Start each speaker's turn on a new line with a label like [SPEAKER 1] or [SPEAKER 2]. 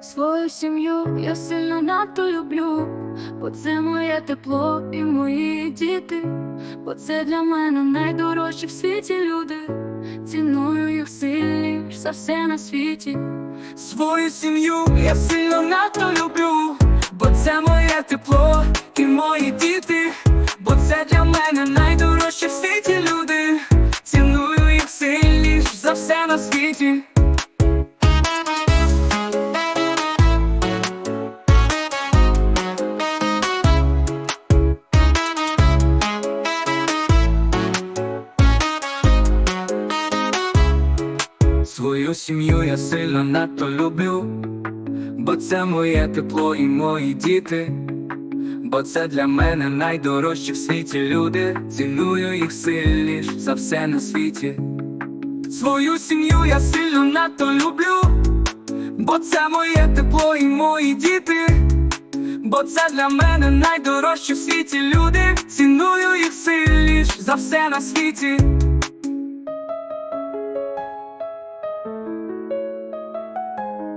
[SPEAKER 1] Свою сім'ю я сильно надто люблю, бо це моє тепло і мої діти, бо це для мене найдорожчі в світі люди. Ціную їх сильніш за все на світі.
[SPEAKER 2] Свою сім'ю я сильно надто люблю, бо це моє тепло і мої діти, бо це для мене найдорожчі в світі люди. Ціную їх сильніш за все на світі. Свою сім'ю я сильно надто люблю, бо це моє тепло і мої діти, бо це для мене найдорожчі в світі люди. Ціную їх сильніш за все на світі. Свою сім'ю я сильно надто люблю, бо це моє тепло і мої діти, бо це для мене найдорожчі в світі люди. Ціную їх сильніш за все на світі.